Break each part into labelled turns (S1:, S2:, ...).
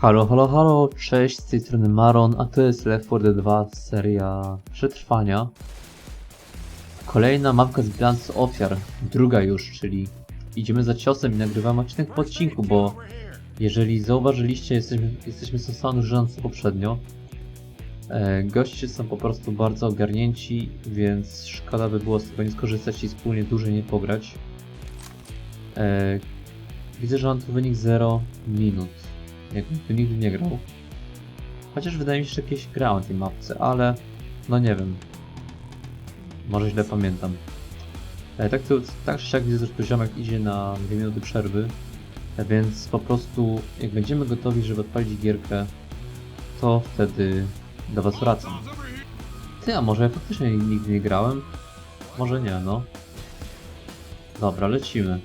S1: Halo, halo, halo, cześć, z tej strony Maron, a to jest Left 4 Dead 2, seria przetrwania. Kolejna mapka z bilansu ofiar, druga już, czyli idziemy za ciosem i nagrywamy odcinek po odcinku, bo jeżeli zauważyliście, jesteśmy, jesteśmy co poprzednio. E, goście są po prostu bardzo ogarnięci, więc szkoda by było z tego nie skorzystać i wspólnie dłużej nie pograć. E, widzę, że mam tu wynik 0 minut. Jakbym tu nigdy nie grał. Chociaż wydaje mi się, że kiedyś grałem na tej mapce, ale no nie wiem. Może źle pamiętam. E, tak, to, tak czy siak widzę, że tu ziomek idzie na 2 minuty przerwy, e, więc po prostu jak będziemy gotowi, żeby odpalić gierkę, to wtedy do was wracam. Ty, a może ja faktycznie nigdy nie grałem? Może nie, no. Dobra, lecimy.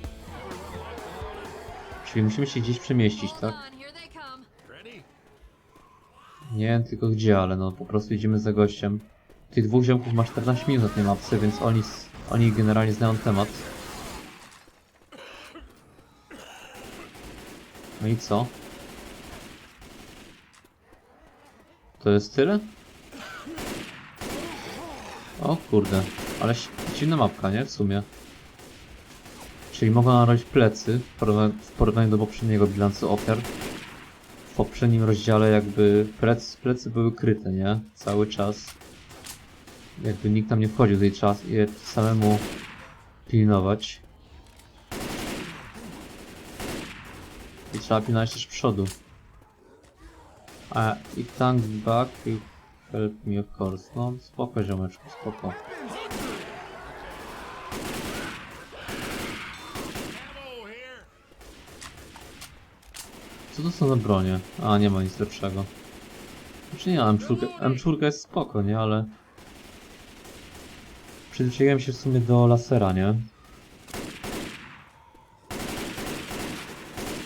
S1: Czyli musimy się gdzieś przemieścić, tak? Nie wiem tylko gdzie, ale no po prostu idziemy za gościem. Tych dwóch ziomków ma 14 minut na tej mapce, więc oni, oni generalnie znają temat. No i co? To jest tyle? O kurde, ale dziwna mapka, nie? W sumie. Czyli mogą narobić plecy w porównaniu do poprzedniego bilansu ofiar w poprzednim rozdziale jakby plec, plecy były kryte, nie? Cały czas. Jakby nikt tam nie wchodził czas i je samemu pilnować. I trzeba pilnować też przodu. A i tank back help me of course. No spoko ziomeczku, spoko. Co to są za bronie? A, nie ma nic lepszego. Znaczy nie, M4, M4 jest spoko, nie? Ale... Przyzwyczaiłem się w sumie do lasera, nie?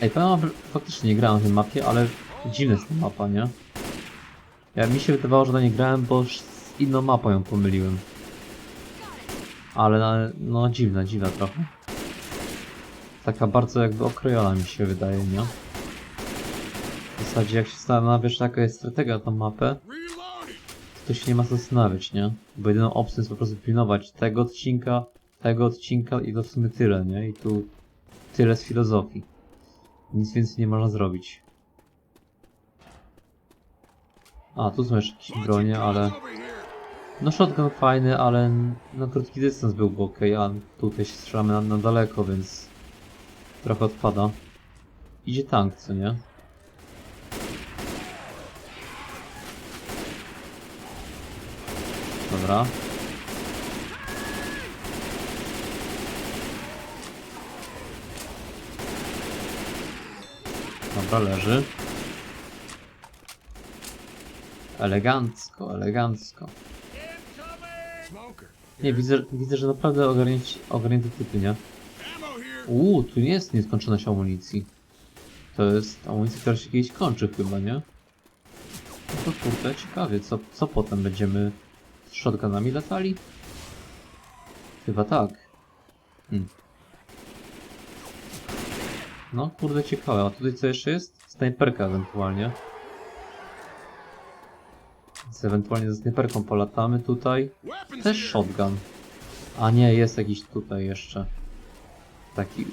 S1: Ej, powiem faktycznie nie grałem na tej mapie, ale dziwna jest ta mapa, nie? Ja mi się wydawało, że na nie grałem, bo z inną mapą ją pomyliłem. Ale na- no dziwna, dziwna trochę. Taka bardzo jakby okrojona mi się wydaje, nie? Zasadzie jak się zastanawiasz jaka jest strategia na tą mapę, to się nie ma co zastanawiać, nie? Bo jedyną opcją jest po prostu pilnować tego odcinka, tego odcinka i to w sumie tyle, nie? I tu tyle z filozofii. Nic więcej nie można zrobić. A, tu są jeszcze jakieś bronie, ale... No shotgun fajny, ale na krótki dystans byłby ok, a tutaj się strzelamy na, na daleko, więc... Trochę odpada. Idzie tank, co nie? Dobra. Dobra, leży. Elegancko, elegancko. Nie, widzę, widzę, że naprawdę ogarnięci, ogarnięte typy, nie? Uuu, tu nie jest nieskończoność amunicji. To jest amunicja, która się kiedyś kończy chyba, nie? No to kurde, ciekawie, co, co potem będziemy shotgunami latali? Chyba tak. Hmm. No kurde, ciekawe. A tutaj co jeszcze jest? Snajperka ewentualnie. Więc ewentualnie ze snajperką polatamy tutaj. Też shotgun. A nie, jest jakiś tutaj jeszcze. Taki...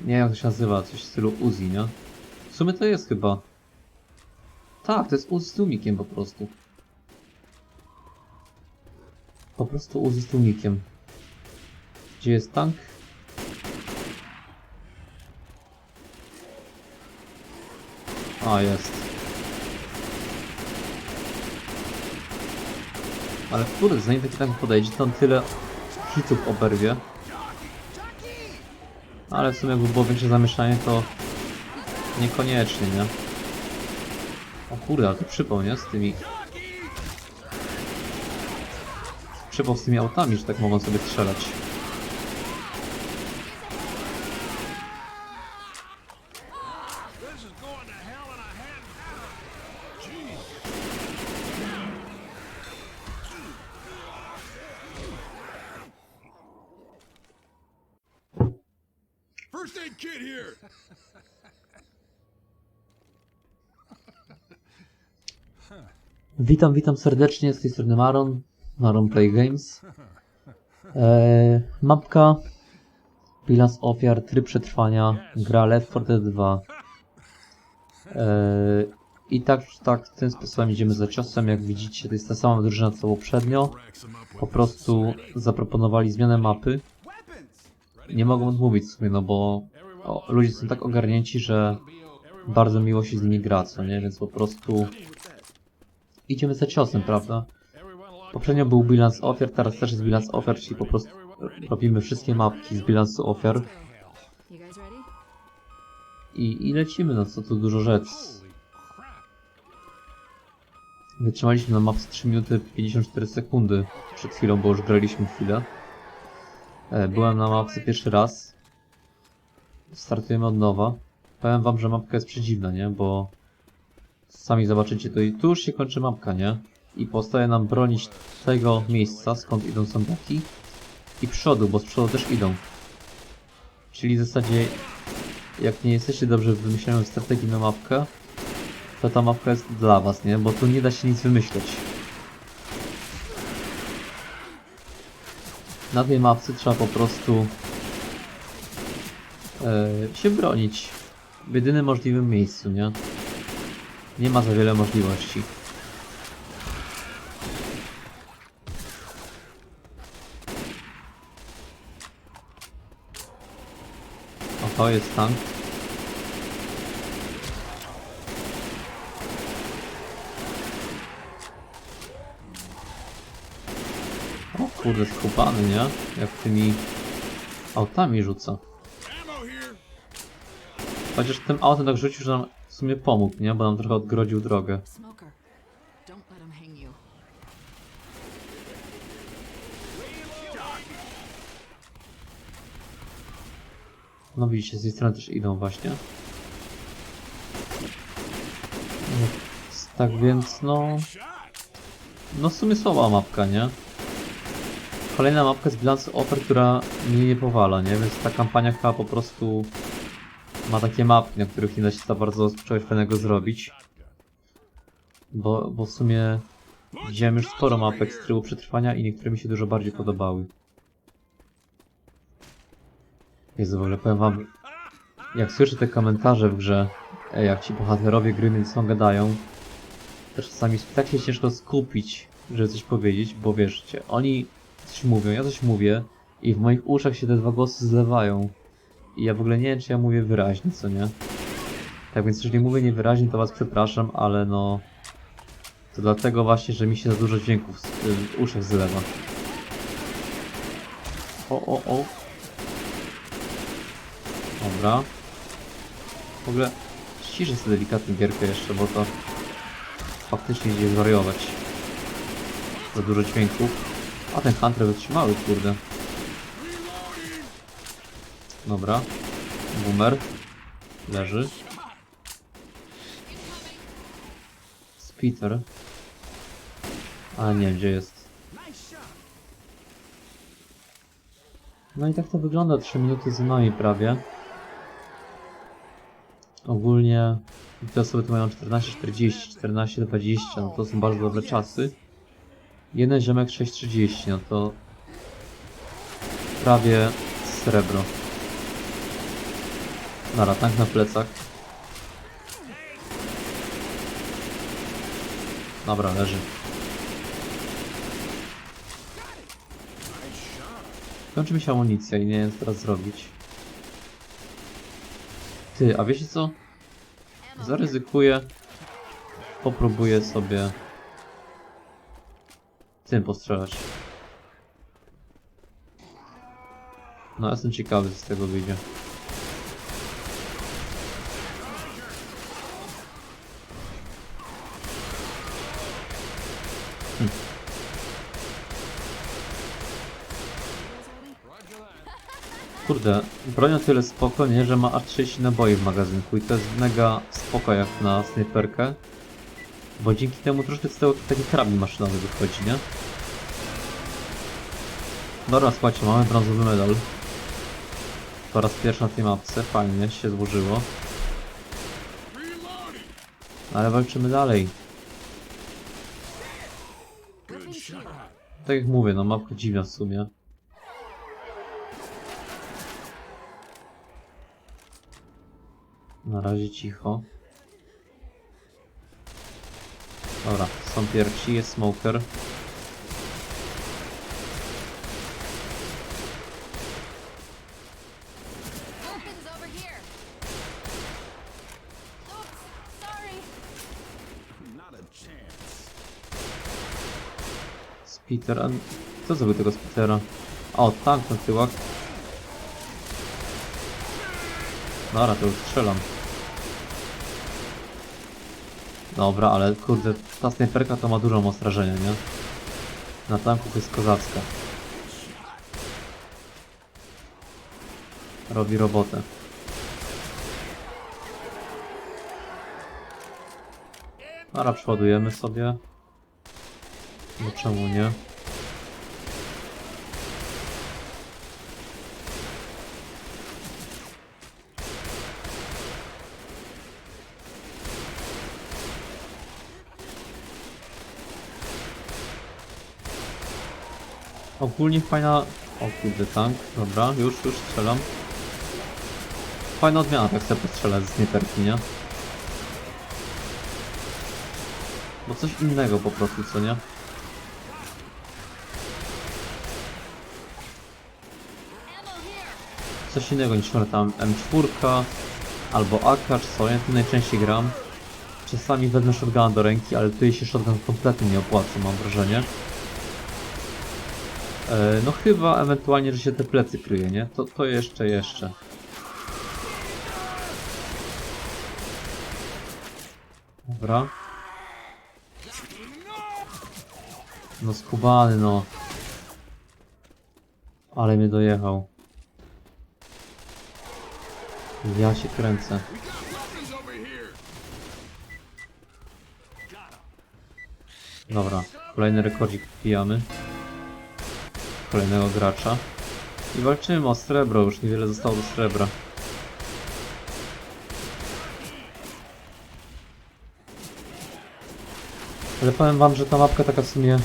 S1: Nie wiem jak to się nazywa, coś w stylu Uzi, nie? W sumie to jest chyba. Tak, to jest Uzi z tłumikiem po prostu. Po prostu Uzi. Gdzie jest tank? A, jest. Ale kurde, zanim taki tank podejdzie, to on tyle hitów oberwie. Ale w sumie jakby było większe zamieszanie, to niekoniecznie, nie? O kurde, ale to przypał? Z tymi... Przypał z tymi autami, że tak mogą sobie strzelać.
S2: First aid kit here.
S1: Witam, witam serdecznie, z tej strony Maron, Maron Play Games. Eee, mapka, bilans ofiar, tryb przetrwania, gra Left 4 Dead 2. Eee, I tak, tak, tym sposobem idziemy za ciosem, jak widzicie, to jest ta sama drużyna co poprzednio. Po prostu zaproponowali zmianę mapy. Nie mogą odmówić w sumie, no bo o, ludzie są tak ogarnięci, że bardzo miło się z nimi gra, co nie? Więc po prostu idziemy za ciosem, prawda? Poprzednio był bilans ofiar, teraz też jest bilans ofiar, czyli po prostu robimy wszystkie mapki z bilansu ofiar i, i lecimy, no co tu dużo rzec. Wytrzymaliśmy na mapce 3 minuty 54 sekundy przed chwilą, bo już graliśmy chwilę. E, Byłem na mapce pierwszy raz. Startujemy od nowa. Powiem wam, że mapka jest przedziwna, nie? Bo sami zobaczycie, to i tu już się kończy mapka, nie? I pozostaje nam bronić tego miejsca, skąd idą zombiaki i przodu, bo z przodu też idą. Czyli w zasadzie, jak nie jesteście dobrze w wymyśleniu strategii na mapkę, to ta mapka jest dla was, nie? Bo tu nie da się nic wymyśleć. Na tej mapce trzeba po prostu e, się bronić w jedynym możliwym miejscu, nie? Nie ma za wiele możliwości. Jest tank. O kurde, skupany, nie? Jak tymi autami rzuca. Chociaż tym autem tak rzucił, że nam w sumie pomógł, nie? Bo nam trochę odgrodził drogę. No widzicie, z tej strony też idą właśnie. Tak więc, no... No w sumie słaba mapka, nie? Kolejna mapka z bilansu ofer, która mnie nie powala, nie? Więc ta kampania chyba po prostu ma takie mapki, na których nie da się za bardzo czegoś fajnego zrobić. Bo, bo w sumie widziałem już sporo mapek z trybu przetrwania i niektóre mi się dużo bardziej podobały. Jezu, w ogóle powiem wam, jak słyszę te komentarze w grze, jak ci bohaterowie gry między gadają, to czasami tak się ciężko skupić, żeby coś powiedzieć, bo wieszcie, oni coś mówią, ja coś mówię i w moich uszach się te dwa głosy zlewają. I ja w ogóle nie wiem, czy ja mówię wyraźnie, co nie? Tak więc jeżeli mówię niewyraźnie, to was przepraszam, ale no... To dlatego właśnie, że mi się za dużo dźwięków w, w uszach zlewa. O, o, o. Dobra. W ogóle ściszę sobie delikatnie gierkę jeszcze, bo to faktycznie idzie zwariować. Za dużo dźwięków. A ten Hunter wytrzymały, kurde. Dobra. Boomer. Leży. Spiter. A nie gdzie jest. No i tak to wygląda, 3 minuty za nami prawie. Ogólnie te osoby tu mają 14.40, 14.20, no to są bardzo dobre czasy. Jeden ziomek 6.30, no to prawie srebro. Nara, tank na plecach. Dobra, leży. Kończy mi się amunicja i nie wiem co teraz zrobić. Ty, a wiecie co? Zaryzykuję. Popróbuję sobie tym postrzelać. No jestem ciekawy co z tego wyjdzie. Kurde, broń o tyle spokojnie, że ma aż 30 naboi w magazynku i to jest mega spoko jak na snajperkę. Bo dzięki temu troszkę z tego taki karabin maszynowy wychodzi, nie? Dobra, słuchajcie, mamy brązowy medal. Po raz pierwszy na tej mapce, fajnie się złożyło. Ale walczymy dalej. Tak jak mówię, no mapka dziwna w sumie. Na razie cicho. Dobra, są pierwsi, jest smoker.
S3: Opens over here. Oops, sorry.
S2: Not a chance.
S1: Spiter, a co zrobił tego Spitera? O, tank na tyłach. Dobra, to już strzelam. Dobra, ale kurde, ta snajperka to ma dużo ostrażenia, nie? Na tanku jest kozacka. Robi robotę. Dobra, przeładujemy sobie. No czemu nie? Ogólnie fajna... O kurde, tank. Dobra, już, już strzelam. Fajna odmiana, tak sobie postrzelać z snajperki, nie? Bo coś innego po prostu, co nie? Coś innego niż tam M4 albo AK, czy co, ja tym najczęściej gram. Czasami wezmę shotguna do ręki, ale tutaj się shotgun kompletnie nie opłaca, mam wrażenie. E, no chyba ewentualnie, że się te plecy kryje, nie? To, to jeszcze, jeszcze. Dobra. No skubany, no. Ale mnie dojechał. Ja się kręcę. Dobra, kolejny rekordzik wbijamy. Kolejnego gracza. I walczymy o srebro, już niewiele zostało do srebra. Ale powiem wam, że ta mapka taka w sumie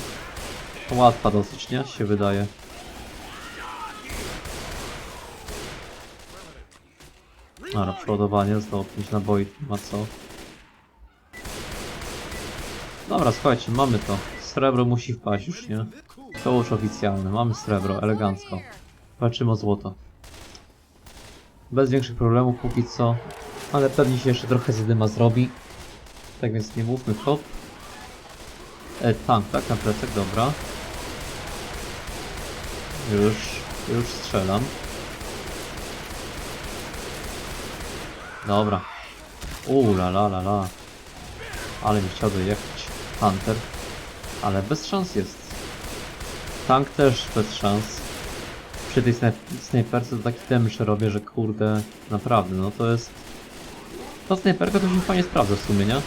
S1: łatwa dosyć, nie? Się wydaje. Dobra, przeładowanie, znowu 5 naboi, ma co. Dobra, słuchajcie, mamy to. Srebro musi wpaść już, nie? To już oficjalne. Mamy srebro, elegancko. Walczymy o złoto. Bez większych problemów póki co. Ale pewnie się jeszcze trochę zadyma zrobi. Tak więc nie mówmy hop. E, tank, tak, na plecach, dobra. Już, już strzelam. Dobra. Uuu, la la la la. Ale mi chciał dojechać. Hunter. Ale bez szans jest. Tank też bez szans. Przy tej snaj snajperce to taki damage robię, że kurde, naprawdę, no to jest... Ta snajperka to się fajnie sprawdza w sumie, nie?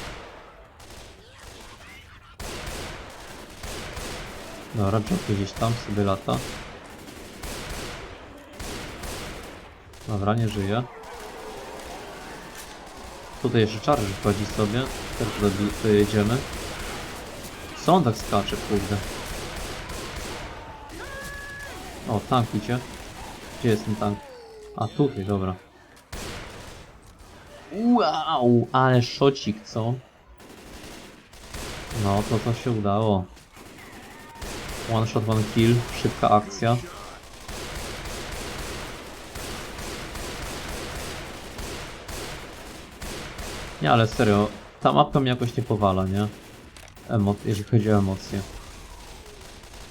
S1: Dobra, Jockey gdzieś tam sobie lata. Dobra, nie żyje. Tutaj jeszcze charger wchodzi sobie. Teraz dobi- dojedziemy. Co on tak skacze, kurde? O, tank idzie. Gdzie jest ten tank? A, tutaj, dobra. Wow, ale szocik, co? No, to to się udało. One shot, one kill, szybka akcja. Nie, ale serio, ta mapka mnie jakoś nie powala, nie? Emo jeżeli chodzi o emocje.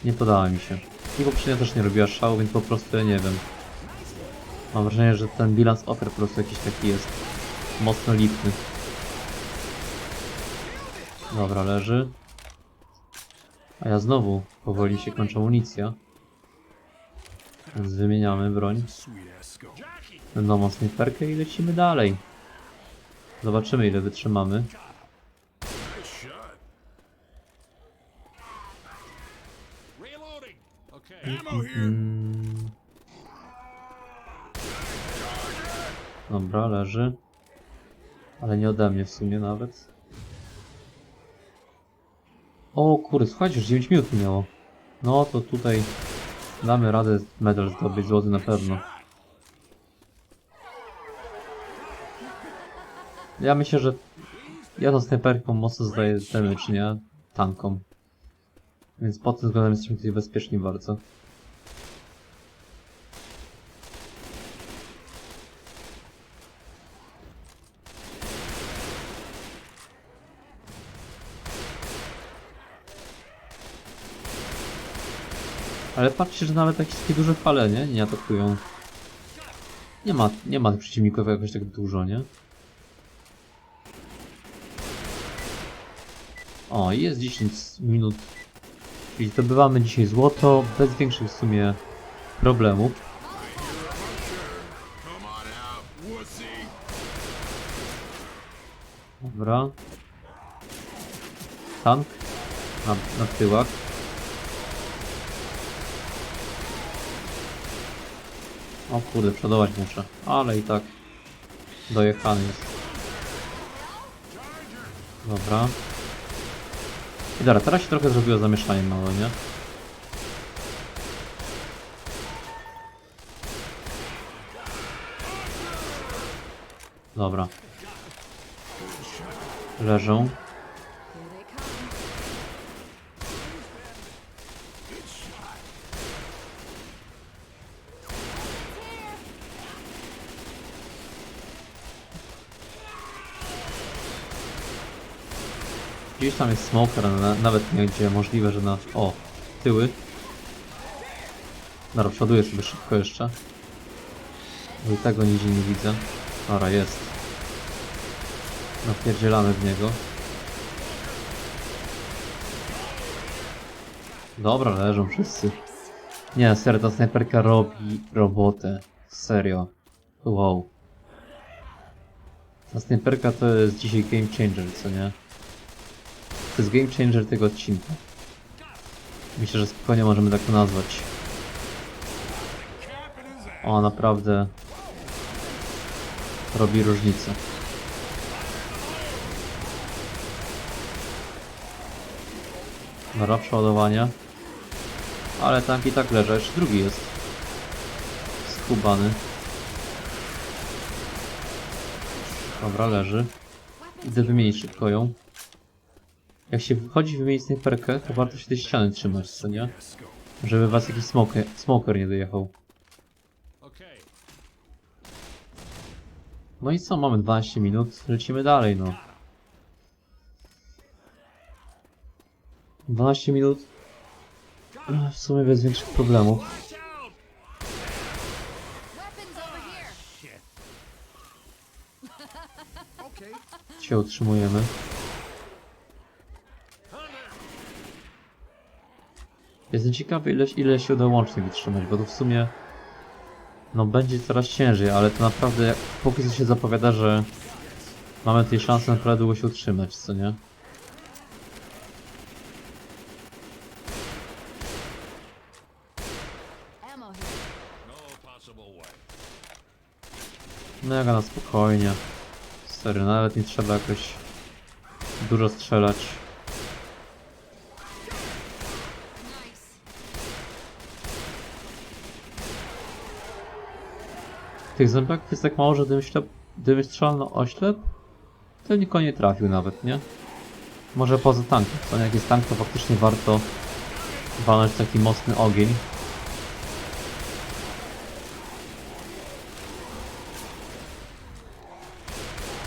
S1: Nie podoba mi się. I poprzednio też nie robiła szału, więc po prostu ja nie wiem. Mam wrażenie, że ten bilans ofiar po prostu jakiś taki jest mocno lipny. Dobra, leży. A ja znowu powoli się kończy amunicja. Więc wymieniamy broń.
S2: Jackie.
S1: Nową snajperkę i lecimy dalej. Zobaczymy ile wytrzymamy. Dobra, leży. Ale nie ode mnie w sumie nawet. O kurde, słuchajcie, już 9 minut minęło. No to tutaj damy radę medal zdobyć, złoty na pewno. Ja myślę, że ja tą snajperką mocno zdaję damage, nie? Tankom. Więc pod tym względem jesteśmy tutaj bezpieczni bardzo. Ale patrzcie, że nawet jakieś takie duże fale, nie? Nie atakują. Nie ma, nie ma przeciwników jakoś tak dużo, nie? O, jest 10 minut. Czyli zdobywamy dzisiaj złoto bez większych w sumie problemów. Dobra. Tank na, na tyłach. O kurde, przodować muszę. Ale i tak dojechany jest. Dobra. I dobra, teraz się trochę zrobiło zamieszanie małe, nie? Dobra. Leżą. Gdzieś tam jest smoker, na, nawet nie gdzie możliwe, że na... O, tyły. Dobra, przoduję sobie szybko jeszcze. Bo i tego nigdzie nie widzę. Dobra, jest. Napierdzielamy w niego. Dobra, leżą wszyscy. Nie, serio, ta snajperka robi robotę. Serio. Wow. Ta snajperka to jest dzisiaj game changer, co nie? To jest game changer tego odcinka. Myślę, że spokojnie możemy tak to nazwać. O, naprawdę robi różnicę. Dobra, przeładowanie. Ale tank i tak leży, jeszcze drugi jest. Skubany. Dobra, leży. Idę wymienić szybko ją. Jak się wchodzi wymienić snajperkę, to warto się tej ściany trzymać, co nie? Żeby was jakiś smoker, smoker nie dojechał. No i co, mamy 12 minut, lecimy dalej, no. 12 minut. W sumie bez większych problemów.
S2: Watch out!
S1: Jestem ciekawy ile, ile się uda łącznie wytrzymać, bo to w sumie no będzie coraz ciężej, ale to naprawdę jak- póki co się zapowiada, że mamy tej szansy naprawdę długo się utrzymać, co nie?
S2: No.
S1: Mega na spokojnie. Serio, nawet nie trzeba jakoś dużo strzelać. Tych zębaków jest tak mało, że gdybym, ślep, na oślep, to nikogo nie trafił nawet, nie? Może poza tankiem, co? Jak jest tank, to faktycznie warto walnąć taki mocny ogień.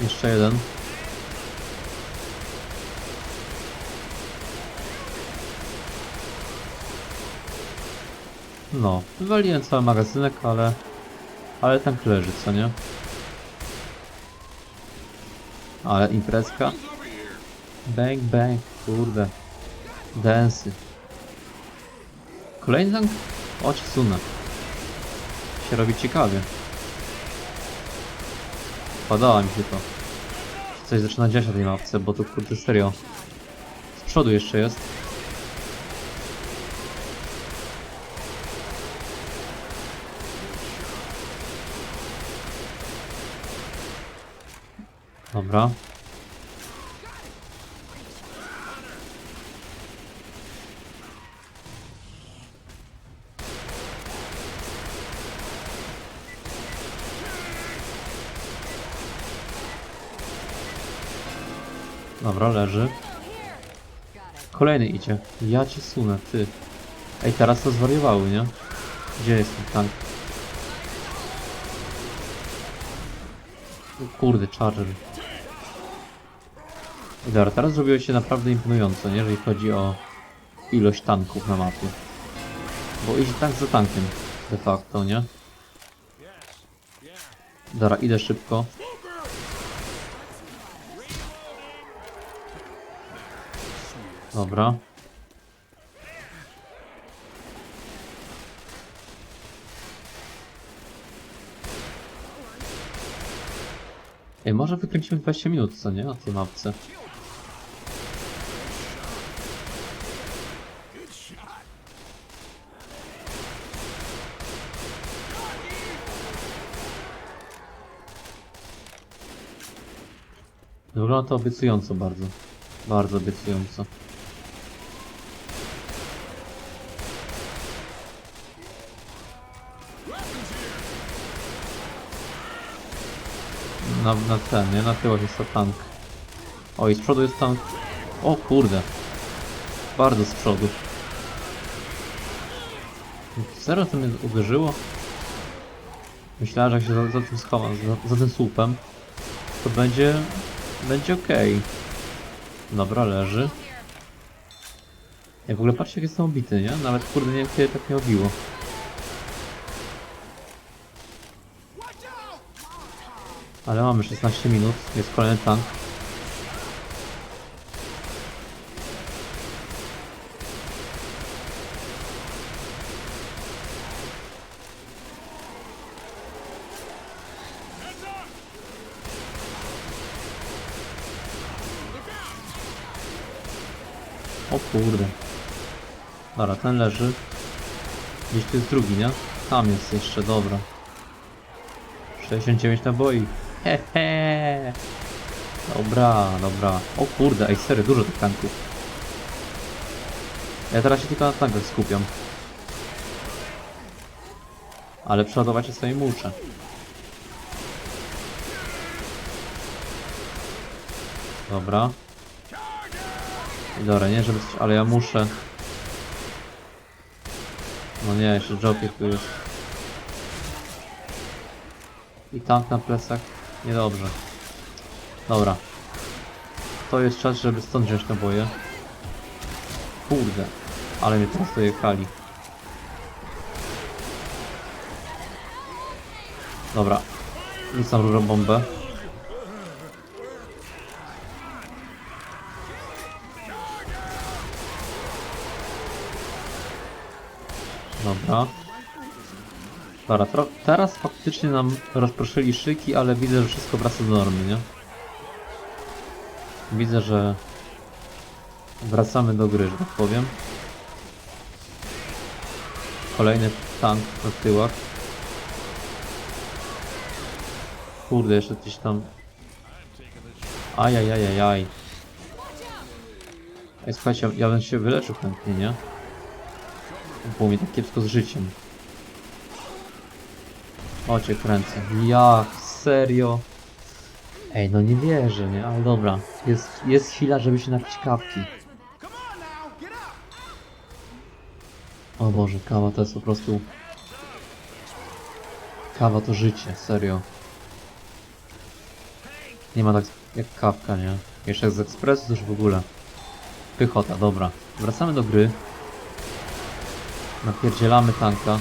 S1: Jeszcze jeden. No, wywaliłem cały magazynek, ale... Ale tank leży, co nie? Ale imprezka. Bang, bang, kurde. Densy. Kolejny tank? O, sunę. Się robi ciekawie. Podoba mi się to. Coś zaczyna dziać na tej mapce, bo to kurde serio. Z przodu jeszcze jest. Dobra. Dobra, leży. Kolejny idzie. Ja ci sunę, ty. Ej, teraz to zwariowały, nie? Gdzie jest ten tank? Kurde, charger. Dobra, teraz zrobiło się naprawdę imponująco, nie? Jeżeli chodzi o ilość tanków na mapie. Bo idzie tank za tankiem, de facto, nie? Dobra, idę szybko. Dobra. Ej, może wykręcimy 20 minut, co nie? Na tej mapce. Wygląda to obiecująco bardzo. Bardzo obiecująco. Na, na ten, nie? Na tyłach jest to tank. O, i z przodu jest tank. O kurde. Bardzo z przodu. Serio to mnie uderzyło? Myślałem, że jak się za, za tym schowam, za, za tym słupem, to będzie... będzie okej. Dobra, leży. Ja w ogóle patrzcie jak jestem obity, nie? Nawet kurde nie wiem kiedy tak mnie obiło. Ale mamy 16 minut, jest kolejny tank. O kurde. Dobra, ten leży. Gdzieś tu jest drugi, nie? Tam jest jeszcze, dobra. 69 naboi. Hehe. Dobra, dobra. O kurde, ej serio, dużo tych tanków. Ja teraz się tylko na tankach skupiam. Ale przeładować się sobie muszę. Dobra. Dobra, nie żeby coś, ale ja muszę. No nie, jeszcze jockey tu jest. I tank na plecach. Niedobrze. Dobra. To jest czas, żeby stąd wziąć naboje. Kurde. Ale mnie teraz dojechali. Dobra. Rzucam rurą bombę. Dobra. Dobra, teraz faktycznie nam rozproszyli szyki, ale widzę, że wszystko wraca do normy, nie? Widzę, że wracamy do gry, że tak powiem. Kolejny tank na tyłach. Kurde, jeszcze gdzieś tam... Ajajajajaj. Ej, słuchajcie, ja bym się wyleczył chętnie, nie? Było mi tak kiepsko z życiem. O cię kręcę. Jak? Serio? Ej, no nie wierzę, nie? Ale dobra. Jest, jest chwila, żeby się napić kawki. O Boże, kawa to jest po prostu... Kawa to życie, serio. Nie ma tak jak kawka, nie? Jeszcze z ekspresu już w ogóle. Pychota, dobra. Wracamy do gry. Napierdzielamy tanka.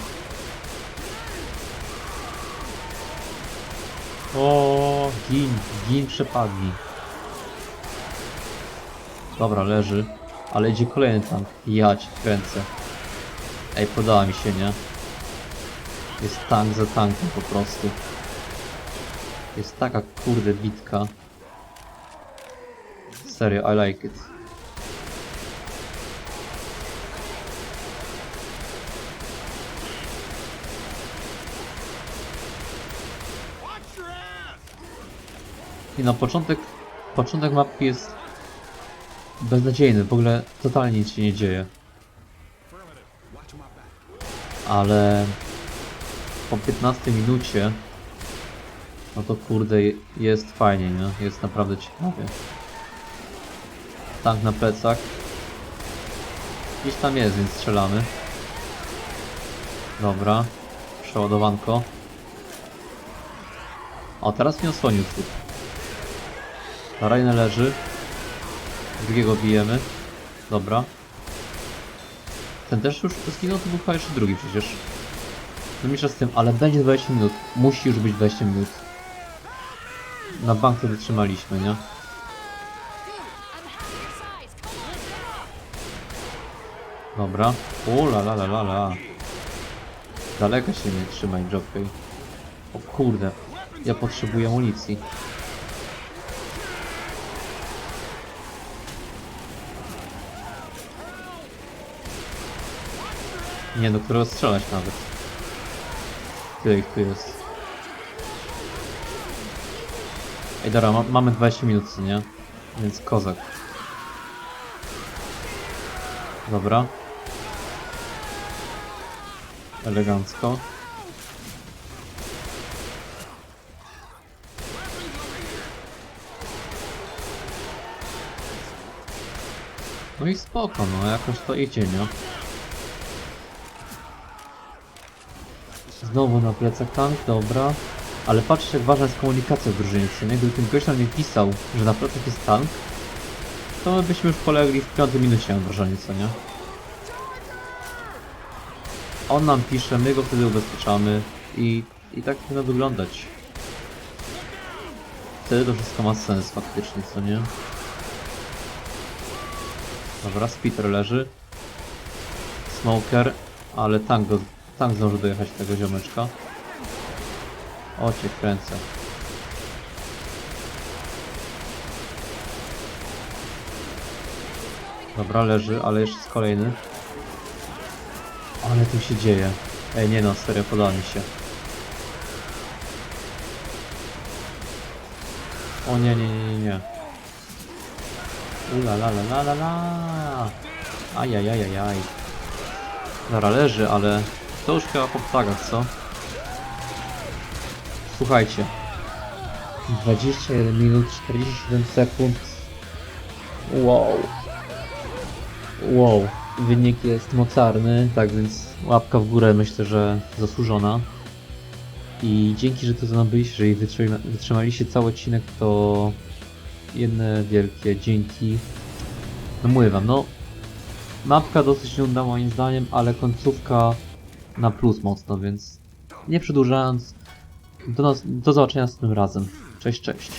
S1: O, gin, gin przepadli. Dobra, leży. Ale idzie kolejny tank. Ja kręcę. Ej, podała mi się, nie? Jest tank za tankiem po prostu. Jest taka kurde bitka. Serio, I like it. I na początek, początek mapki jest beznadziejny, w ogóle totalnie nic się nie dzieje. Ale po 15 minucie, no to kurde jest fajnie, nie? Jest naprawdę ciekawie. Tank na plecach. Gdzieś tam jest, więc strzelamy. Dobra. Przeładowanko. O, teraz mnie osłonił typ. Rajna leży. Drugiego bijemy. Dobra. Ten też już zginął, to był chyba jeszcze drugi przecież. No mniejsza z tym, ale będzie 20 minut. Musi już być 20 minut. Na bank to wytrzymaliśmy, nie? Dobra. O la la la la la. Daleko się nie trzymaj, Jockey. O kurde. Ja potrzebuję amunicji. Nie do którego strzelać nawet. Tyle ich tu jest. Ej dobra, ma mamy 20 minut, nie? Więc kozak. Dobra. Elegancko. No i spoko, no jakoś to idzie, nie? Znowu na plecach tank, dobra. Ale patrzcie jak ważna jest komunikacja w drużynie, co nie? Gdyby ten gość nam nie pisał, że na plecach jest tank, to byśmy już polegli w piątej minucie, mam wrażenie, co nie? On nam pisze, my go wtedy ubezpieczamy i, i tak powinno wyglądać. Wtedy to wszystko ma sens faktycznie, co nie? Dobra, Speeder leży. Smoker, ale tank, go, tank zdążył dojechać tego ziomeczka. O cię kręcę. Dobra, leży, ale jeszcze jest kolejny. Ale tu się dzieje. Ej, nie no, serio, podoba mi się. O nie, nie, nie, nie, nie. Ula la la la la la. Ajajajajaj. Dobra, leży, ale to już chyba po ptagach, co? Słuchajcie. 21 minut 47 sekund. Wow. Wow. Wynik jest mocarny, tak więc łapka w górę myślę, że zasłużona. I dzięki, że to za mną byliście, że i wytrzyma, wytrzymaliście cały odcinek, to jedne wielkie dzięki. No mówię wam, no mapka dosyć nudna moim zdaniem, ale końcówka na plus mocno, więc nie przedłużając, do, do zobaczenia następnym razem. Cześć, cześć.